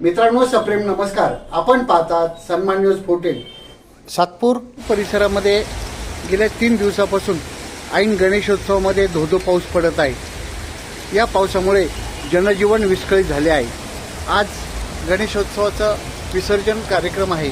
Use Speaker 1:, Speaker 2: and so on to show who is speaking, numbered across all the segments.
Speaker 1: मित्रांनो सप्रेम नमस्कार. आपण पाहतात सन्मान न्यूज फोर्टीन. सातपूर परिसरामध्ये गेल्या तीन दिवसापासून ऐन गणेशोत्सवामध्ये धोधो पाऊस पडत आहे. या पावसामुळे जनजीवन विस्कळीत झाले आहे. आज गणेशोत्सवाचा विसर्जन कार्यक्रम आहे.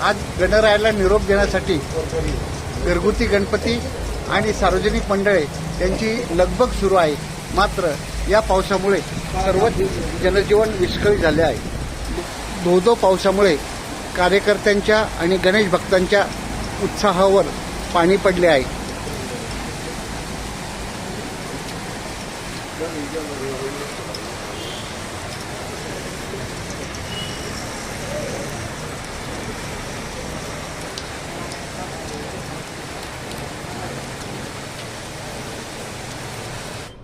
Speaker 1: आज गणरायाला निरोप देण्यासाठी घरगुती गणपती आणि सार्वजनिक मंडळे यांची लगबग सुरू आहे. मात्र या पावसामुळे सर्वच जनजीवन विस्कळीत झाले आहे. धोधो पावसामुळे कार्यकर्त्यांच्या आणि गणेश भक्तांच्या उत्साहावर पाणी पडले आहे.